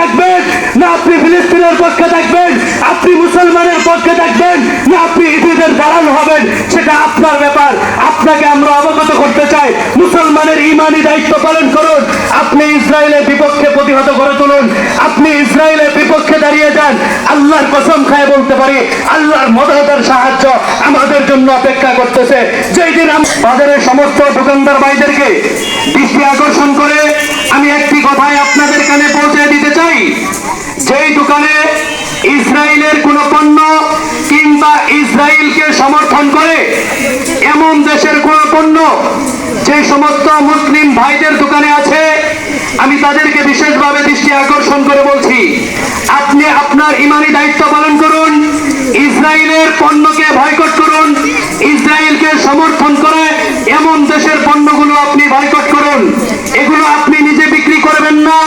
থাকবেন, না আপনি ফিলিস্তিনের পক্ষে থাকবেন, আপনি মুসলমানের পক্ষে থাকবেন, না আপনি ইহুদের দালাল হবেন, সেটা আপনার ব্যাপার। আপনাকে আমরা অবগত করতে চাই, মুসলমানের ইমানি দায়িত্ব পালন করুন, আপনি ইসরায়েলের বিপক্ষে প্রতিহত করে তুলুন, আপনি ইসরায়েলের বিপক্ষে দাঁড়িয়ে যান, আল্লাহর কসম খায় বলতে পারি, আল্লাহর মদতের সাহায্য আমাদের জন্য অপেক্ষা করতেছে। যেই দিন বাজারের সমস্ত দোকানদার ভাইদেরকে দৃষ্টি আকর্ষণ করে আমি একটি কথাই আপনাদের কানে পৌঁছে দিতে চাই যেই দোকানে ইসরায়েলের কোন পণ্য কিংবা ইসরায়েলকে সমর্থন করে, এমন দেশের কোন পণ্য যে সমস্ত মুসলিম ভাইদের দোকানে আছে, আমি তাদেরকে বিশেষভাবে দৃষ্টি আকর্ষণ করে বলছি, আপনি আপনার ইমানি দায়িত্ব পালন করুন, ইসরায়েলের পণ্যকে বয়কট করুন, ইসরায়েলকে সমর্থন করে, এমন দেশের পণ্যগুলো আপনি বয়কট করুন, এগুলো আপনি নিজে বিক্রি করবেন না,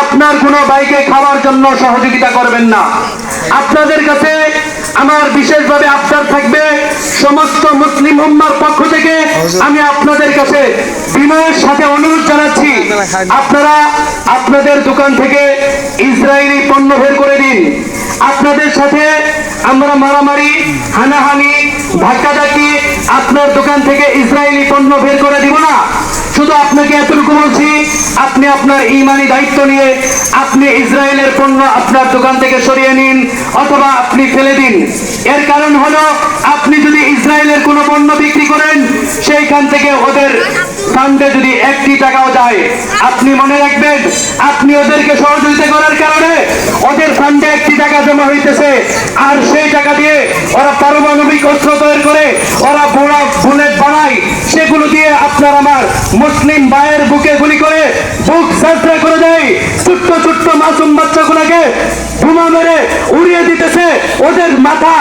আপনার কোনো বাইকে খাওয়ার জন্য সহযোগিতা করবেন না। আপনাদের কাছে আমার বিশেষভাবে আবদার থাকবে সমস্ত মুসলিম উম্মার পক্ষ থেকে আমি আপনাদের কাছে বিনয়ের সাথে অনুরোধ জানাচ্ছি আপনারা আপনাদের দোকান থেকে ইসরায়েলি পণ্য বের করে দিন। আপনাদের সাথে আমরা মারামারি হানাহানি ধাক্কাধাক্কি আপনার দোকান থেকে ইসরায়েলি পণ্য বের করে দিব না। শুধু আপনাকে এতটুকু বলছি, আপনি আপনার ইমানি দায়িত্ব নিয়ে আপনি ইসরায়েলের পণ্য আপনার দোকান থেকে সরিয়ে নিন অথবা আপনি ফেলে দিন। এর কারণ হলো, আপনি যদি ইসরায়েলের কোনো পণ্য বিক্রি করেন, সেইখান থেকে ওদের ফান্ডে যদি একটি টাকাও যায়, আপনি মনে রাখবেন, আপনি ওদেরকে সহযোগিতা করার কারণে ওদের ফান্ডে একটি টাকা জমা হইতেছে। আর সেই টাকা দিয়ে ওরা পারমাণবিক অস্ত্র তৈরি করে, ওরা বোড়া বুলেট বানায় আপনার আমার মুসলিম বায়ের বুকে গুলি করে বুক সাজরা করে দেয়। ছোট্ট ছোট্ট মাসুম বাচ্চাগুলোকে ধুমা মেরে উড়িয়ে দিতেছে। ওদের মাথা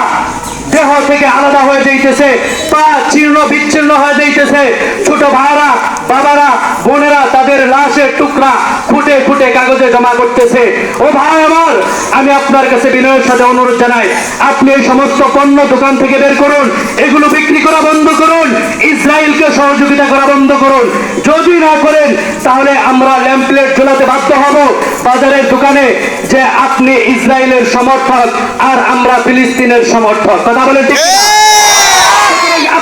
দেহ থেকে আলাদা হয়ে যাইতেছে, পা চীর্ণ বিচ্ছিন্ন হয়ে যাইতেছে। ছোট ভাইরা বাবারা, বোনেরা, তাদের লাশের টুকরা খুঁটে খুঁটে কাগজে জমা করতেছে। ও ভাই আমার, আমি আপনার কাছে বিনয়ের সাথে অনুরোধ জানাই, আপনি এই সমস্ত পণ্য দোকান থেকে বের করুন, এগুলো বিক্রি করা বন্ধ করুন, ইসরায়েলকে সহযোগিতা করা বন্ধ করুন। যদি না করেন, তাহলে আমরা ল্যাম্পলেট ঝোলাতে বাধ্য হব। বাজারের দোকানে যে আপনি ইসরায়েলের সমর্থক আর আমরা ফিলিস্তিনের সমর্থক। কথা বলে ঠিক।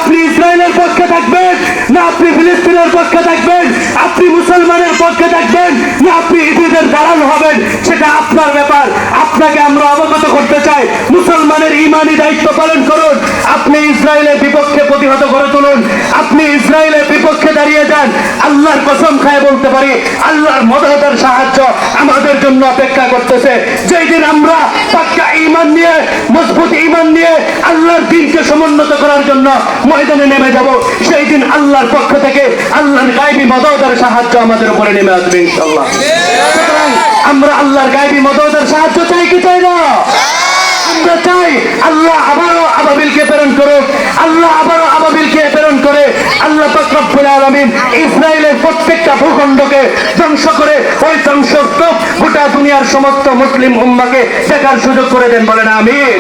আপনি ইসরায়েলের পক্ষে থাকবেন, না আপনি ফিলিস্তিনের পক্ষে থাকবেন, আপনি মুসলমানের পক্ষে থাকবেন, না আপনি ইহুদের দালাল হবেন, সেটা আপনার ব্যাপার। আপনাকে আমরা অবগত করতে চাই, মুসলমানের ইমানি দায়িত্ব পালন করুন, আপনি ইসরায়েলের বিপক্ষে প্রতিহত করে তুলুন, আপনি ইসরায়েলের বিপক্ষে দাঁড়িয়ে যান। আল্লাহর কসম খায় বলতে পারি, আল্লাহর মদতের সাহায্য আমাদের জন্য অপেক্ষা করতেছে। যেই দিন আমরা পাক্কা ইমান নিয়ে, মজবুত ইমান নিয়ে আল্লাহর দিনকে সমুন্নত করার জন্য ময়দানে নেমে যাব সেই দিন আল্লাহর পক্ষ থেকে আল্লাহর গাইবি মদতের সাহায্য আমাদের উপরে নেমে আসবে ইনশাল্লাহ আমরা আল্লাহর গাইবি মদতের সাহায্য চাই কি চাই না? আমরা চাই আল্লাহ আবারও আবাবিলকে প্রেরণ করুক আল্লাহ আবারও আবাবিলকে প্রেরণ করে আলমিন ইসরায়েলের প্রত্যেকটা ভূখণ্ডকে ধ্বংস করে ওই গোটা দুনিয়ার সমস্ত মুসলিম উম্মাকে দেখার সুযোগ করে দেন বলেন, আমিন।